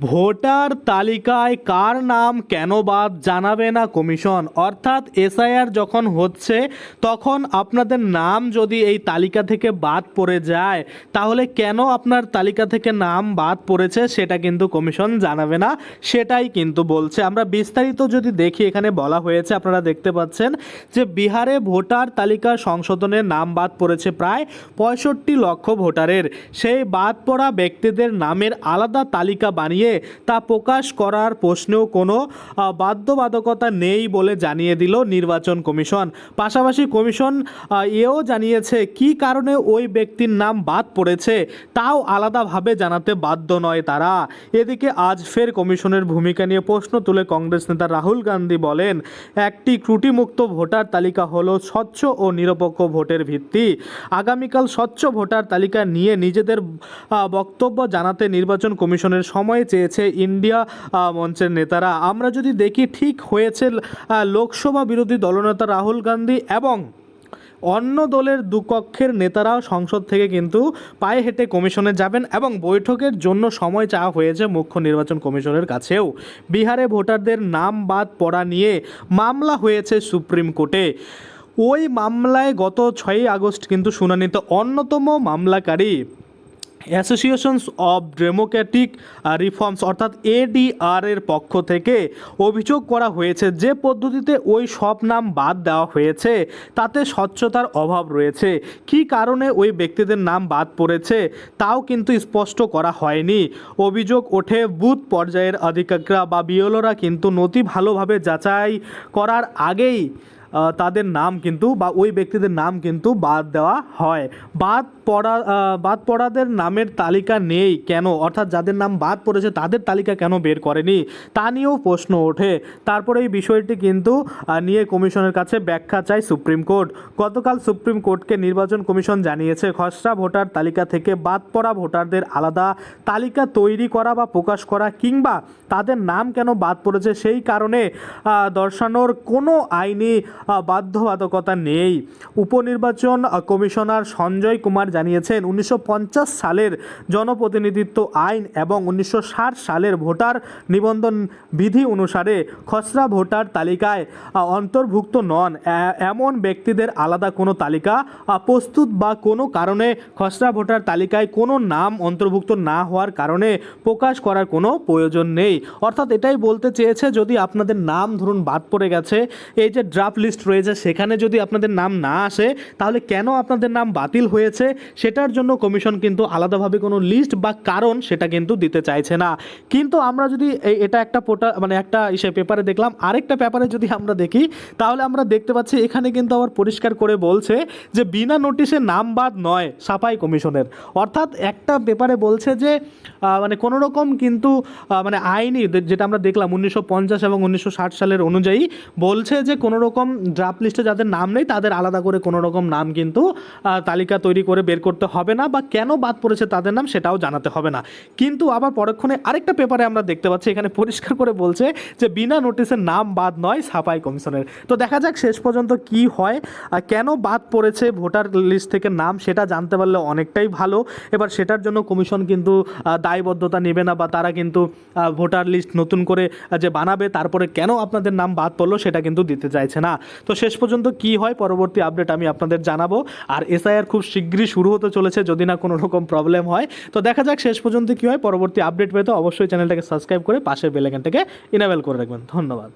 Voter তালিকায় কার নাম কেন বাদ জানাবে না কমিশন? অর্থাৎ এসআইআর যখন হচ্ছে, তখন আপনাদের নাম যদি এই তালিকা থেকে বাদ পড়ে যায়, তাহলে কেন আপনার তালিকা থেকে নাম বাদ পড়েছে সেটা কিন্তু কমিশন জানাবে না, সেটাই কিন্তু বলছে। আমরা বিস্তারিত যদি দেখি, এখানে বলা হয়েছে, আপনারা দেখতে পাচ্ছেন যে বিহারে ভোটার তালিকা সংশোধনের নাম বাদ পড়েছে প্রায় পঁয়ষট্টি লক্ষ ভোটারের। সেই বাদ পড়া ব্যক্তিদের নামের আলাদা তালিকা বানিয়ে তা প্রকাশ করার প্রশ্নেও কোনো বাধ্যবাধকতা নেই বলে জানিয়ে দিল নির্বাচন কমিশন। পাশাপাশি কমিশন এও জানিয়েছে কি কারণে ওই ব্যক্তির নাম বাদ পড়েছে তাও আলাদাভাবে জানাতে বাধ্য নয় তারা। এদিকে আজ ফের কমিশনের ভূমিকা নিয়ে প্রশ্ন তুলে কংগ্রেস নেতা রাহুল গান্ধী বলেন, একটি ত্রুটিমুক্ত ভোটার তালিকা হলো স্বচ্ছ ও নিরপেক্ষ ভোটের ভিত্তি। আগামীকাল স্বচ্ছ ভোটার তালিকা নিয়ে নিজেদের বক্তব্য জানাতে নির্বাচন কমিশনের সময় চেয়েছে ইন্ডিয়া মঞ্চের নেতারা। আমরা যদি দেখি ঠিক হয়েছে লোকসভা বিরোধী দলনেতা রাহুল গান্ধী এবং অন্য দলের দুপক্ষের নেতারাও সংসদ থেকে কিন্তু পায়ে হেঁটে কমিশনে যাবেন এবং বৈঠকের জন্য সময় চাওয়া হয়েছে মুখ্য নির্বাচন কমিশনের কাছেও। বিহারে ভোটারদের নাম বাদ পড়া নিয়ে মামলা হয়েছে সুপ্রিম কোর্টে। ওই মামলায় গত ছয়ই আগস্ট কিন্তু শুনানিতে অন্যতম মামলাকারী অ্যাসোসিয়েশনস অব ডেমোক্রেটিক রিফর্মস, অর্থাৎ এডিআর এর পক্ষ থেকে অভিযোগ করা হয়েছে যে পদ্ধতিতে ওই সব নাম বাদ দেওয়া হয়েছে, তাতে স্বচ্ছতার অভাব রয়েছে। কী কারণে ওই ব্যক্তিদের নাম বাদ পড়েছে, তাও কিন্তু স্পষ্ট করা হয়নি। অভিযোগ ওঠে, বুথ পর্যায়ের আধিকারিকরা বা বিএলওরা কিন্তু নথি ভালোভাবে যাচাই করার আগেই তাদের নাম কিন্তু বা ওই ব্যক্তিদের নাম কিন্তু বাদ দেওয়া হয়। বাদ পড়া বাদ পড়াদের নামের তালিকা নেই কেন? অর্থাৎ যাদের নাম বাদ পড়েছে তাদের তালিকা কেন বের করেনি? তা নিয়েও প্রশ্ন ওঠে। তারপরে এই বিষয়টি কিন্তু নিয়ে কমিশনের কাছে ব্যাখ্যা চায় সুপ্রিম কোর্ট। গতকাল সুপ্রিম কোর্টকে নির্বাচন কমিশন জানিয়েছে, খসড়া ভোটার তালিকা থেকে বাদ পড়া ভোটারদের আলাদা তালিকা তৈরি করা বা প্রকাশ করা কিংবা তাদের নাম কেন বাদ পড়েছে সেই কারণে দর্শানোর কোনো আইনি বাধ্যবাধকতা নেই। উপনির্বাচন কমিশনার সঞ্জয় কুমার জানিয়েছেন, উনিশশো পঞ্চাশ সালের জনপ্রতিনিধিত্ব আইন এবং উনিশশো ষাট সালের ভোটার নিবন্ধন বিধি অনুসারে খসড়া ভোটার তালিকায় অন্তর্ভুক্ত নন। এমন ব্যক্তিদের আলাদা কোনো তালিকা প্রস্তুত বা কোনো কারণে খসড়া ভোটার তালিকায় কোনো নাম অন্তর্ভুক্ত না হওয়ার কারণে প্রকাশ করার কোনো প্রয়োজন নেই। অর্থাৎ এটাই বলতে চেয়েছে, যদি আপনাদের নাম ধরুন বাদ পড়ে গেছে, এই যে ড্রাফট লিস্ট রয়েছে, সেখানে যদি আপনাদের নাম না আসে, তাহলে কেন আপনাদের নাম বাতিল হয়েছে? সেটার জন্য কমিশন কিন্তু আলাদাভাবে কোনো লিস্ট বা কারণ সেটা কিন্তু দিতে চাইছে না। কিন্তু আমরা যদি এটা একটা পোটা মানে একটা ইসে পেপারে দেখলাম, আরেকটা পেপারে যদি আমরা দেখি, তাহলে আমরা দেখতে পাচ্ছি এখানে কিন্তু আবার পরিষ্কার করে বলছে যে বিনা নোটিশে নাম বাদ নয় সাফাই কমিশনের। অর্থাৎ একটা পেপারে বলছে যে মানে কোনো রকম কিন্তু মানে আইনি যেটা আমরা দেখলাম উনিশশো পঞ্চাশ এবং উনিশশো ষাট সালের অনুযায়ী বলছে যে কোনো রকম ড্রাফট লিস্টে যাদের নাম নেই, তাদের আলাদা করে কোনো রকম নাম কিন্তু তালিকা তৈরি করে বের করতে হবে না বা কেন বাদ পড়েছে তাদের নাম সেটাও জানাতে হবে না। কিন্তু আবার পরক্ষণে আরেকটা পেপারে আমরা দেখতে পাচ্ছি, এখানে পরিষ্কার করে বলছে যে বিনা নোটিশের নাম বাদ নয় সাফাই কমিশনের। তো দেখা যাক শেষ পর্যন্ত কি হয়, আর কেন বাদ পড়েছে ভোটার লিস্ট থেকে নাম সেটা জানতে পারলে অনেকটাই ভালো। এবার সেটার জন্য কমিশন কিন্তু দায়বদ্ধতা নেবে না বা তারা কিন্তু ভোটার লিস্ট নতুন করে যে বানাবে তারপরে কেন আপনাদের নাম বাদ পড়ল সেটা কিন্তু দিতে চাইছে না। তো শেষ পর্যন্ত কি হয়, পরবর্তী আপডেট আমি আপনাদের জানাব। আর এসআইআর খুব শীঘ্রই শুরু হতে চলেছে, যদি না কোনো রকম প্রবলেম হয়। তো দেখা যাক শেষ পর্যন্ত কি হয়, পরবর্তী আপডেট পেতে অবশ্যই চ্যানেলটাকে সাবস্ক্রাইব করে পাশের বেলাইকানটাকে ইনাবেল করে রাখবেন। ধন্যবাদ।